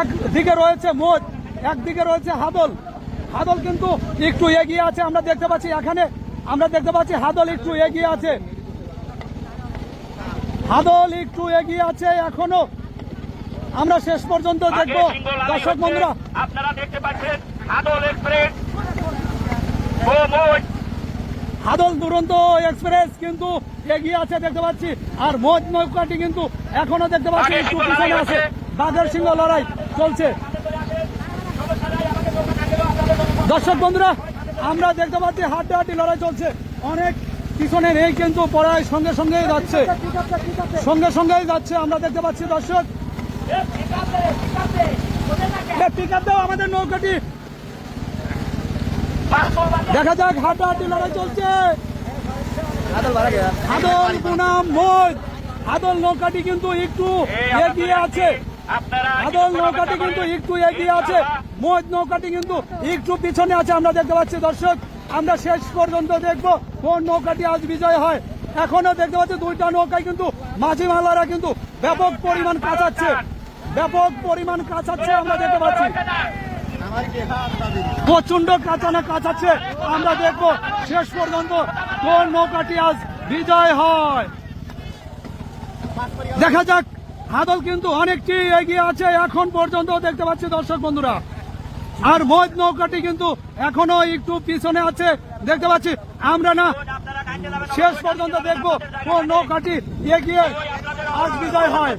একদিকে রয়েছে মোজ একদিকে রয়েছে হাদল। হাদল কিন্তু একটু এগিয়ে আছে আমরা দেখতে পাচ্ছি এখানে আমরা দেখতে পাচ্ছি হাদল একটু এগিয়ে আছে। হাদল একটু এগিয়ে আছে এখনও। আমরা শেষ পর্যন্ত দেখব। দর্শক বন্ধুরা। আপনারা দেখতে পাচ্ছেন আদল এক্সপ্রেস হাদল দুরন্ত এক্সপ্রেস কিন্তু এগিয়ে আছে দেখতে পাচ্ছি। আর মোজ নৌকাটি কিন্তু এখনও দেখতে পাচ্ছি একটু পিছনে আছে। বাঘের সিংহ লড়াই চলছে। দর্শক বন্ধুরা আমরা দেখতে পাচ্ছি হাড্ডাহাড্ডি লড়াই চলছে। অনেক পিছনে নেই কিন্তু পড়ায় সঙ্গে সঙ্গেই যাচ্ছে। সঙ্গে সঙ্গেই যাচ্ছে আমরা দেখতে পাচ্ছি দর্শক। পিক আপ দাও আমাদের নৌকাটি। দেখা যাক হাড্ডাহাড্ডি লড়াই চলছে। আদল বনাম মোজ আদল নৌকাটি কিন্তু একটু এগিয়ে আছে। আদল নৌকাটি কিন্তু একটু এগিয়ে আছে। মোজ নৌকাটি কিন্তু একটু পিছনে আছে আমরা দেখতে পাচ্ছি দর্শক। আমরা শেষ পর্যন্ত দেখব কোন নৌকাটি আজ বিজয় হয়। এখনও দেখতে পাচ্ছি দুইটা নৌকায় কিন্তু মাঝি মালারা কিন্তু ব্যাপক পরিমাণ কাঁচাচ্ছে। ব্যাপক পরিমাণ কাঁচাচ্ছে আমরা দেখতে পাচ্ছি। প্রচণ্ড কাঁচানো কাঁচাচ্ছে আমরা দেখব। শেষ পর্যন্ত কোন নৌকাটি আজ বিজয় হয়। দেখা যাক হাদল কিন্তু অনেকটি এগিয়ে আছে, এখন পর্যন্ত দেখতে পাচ্ছি দর্শক বন্ধুরা। আর মজ নৌকাটি কিন্তু এখনও একটু পিছনে আছে, দেখতে পাচ্ছি। আমরা না, শেষ পর্যন্ত দেখব কোন নৌকাটি এগিয়ে আজ বিজয় হয়।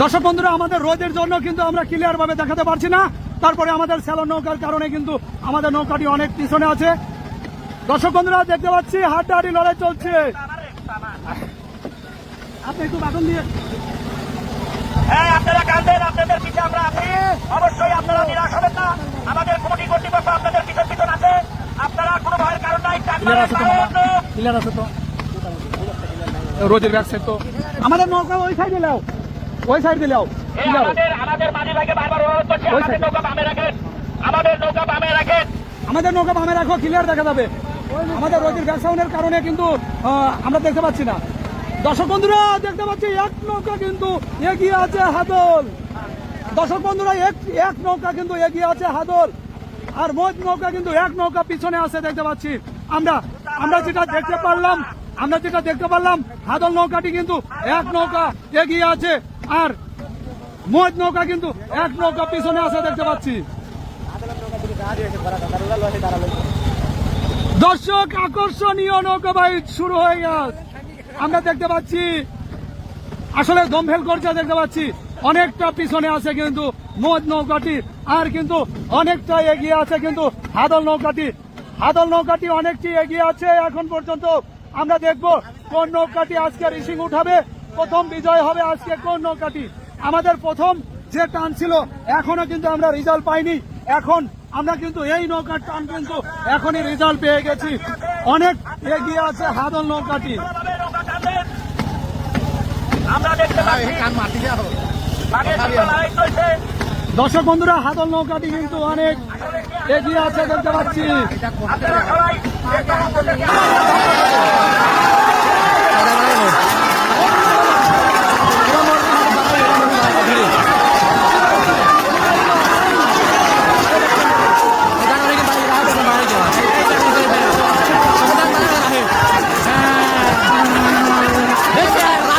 দর্শক বন্ধুরা, আমাদের রোদের জন্য কিন্তু আমরা ক্লিয়ার ভাবে দেখাতে পারছি না। তারপরে আমাদের স্যালো নৌকার কারণে কিন্তু আমাদের নৌকাটি অনেক পিছনে আছে। দর্শক বন্ধুরা, দেখতে পাচ্ছি হাড্ডাহাড্ডি লড়াই চলছে। আপনি একটু বাটন দিয়ে হ্যাঁ আপনারা কাঁদেন আপনাদের পিছে আমরা আছি। অবশ্যই আপনারা নিরাশ হবেন না। আমাদের কমিটি কর্তৃপক্ষ আপনাদের পিছন পিছন আছে। আপনারা কোনো ভয়ের কারণ নাই। ক্লিয়ার আছে তো। ক্লিয়ার আছে তো। রোজের ব্যাগ সেট তো। আমাদের নৌকা ওই সাইডে লাও ওই সাইড দিলাও এই আমাদের আমাদের মাঝি ভাইকে বারবার অনুরোধ করছি আমাদের নৌকা বামে রাখেন। আমাদের নৌকা বামে রাখেন। আমাদের নৌকা বামে রাখো ক্লিয়ার দেখা যাবে। আমাদের রোজের ব্যাকসাউন্ডের কারণে কিন্তু আহ, আমরা দেখতে পাচ্ছি না। দর্শক বন্ধুরা, দেখতে পাচ্ছি এক নৌকা কিন্তু এগিয়ে আছে হাদল। দর্শক বন্ধুরা, এক এক নৌকা কিন্তু এগিয়ে আছে হাদল। আর মোজ নৌকা কিন্তু এক নৌকা পিছনে আছে, দেখতে পাচ্ছি। আমরা আমরা যেটা দেখতে পারলাম, আমরা যেটা দেখতে পারলাম, হাদল নৌকাটি কিন্তু এক নৌকা এগিয়ে আছে। আর মোজ নৌকা কিন্তু এক নৌকা পিছনে আছে, দেখতে পাচ্ছি। দর্শক, আকর্ষণীয় নৌকা বাইচ শুরু হয়ে গেছে। আমরা দেখতে পাচ্ছি, আসলে দমফেল করছে দেখতে পাচ্ছি। অনেকটা পিছনে আছে কিন্তু মোজ নৌকাটি, আর কিন্তু অনেকটা এগিয়ে আছে কিন্তু হাদল নৌকাটি। হাদল নৌকাটি অনেকটি এগিয়ে আছে এখন পর্যন্ত। আমরা দেখব কোন নৌকাটি আজকে রিসিং উঠাবে, প্রথম বিজয় হবে আজকে কোন নৌকাটি। আমাদের প্রথম যে টান ছিল, এখনও কিন্তু আমরা রেজাল্ট পাইনি। এখন আমরা কিন্তু এই নৌকার টান কিন্তু এখনই রেজাল্ট পেয়ে গেছি। অনেক এগিয়ে আছে হাদল নৌকাটি আমাদের নৌকা টানবেন আমরা দেখতে পাচ্ছি বাঘের সঙ্গে লড়াই চলছে দর্শক বন্ধুরা হাতল নৌকাটি কিন্তু অনেক এগিয়ে আছে দেখতে পাচ্ছি। আপনারা সবাই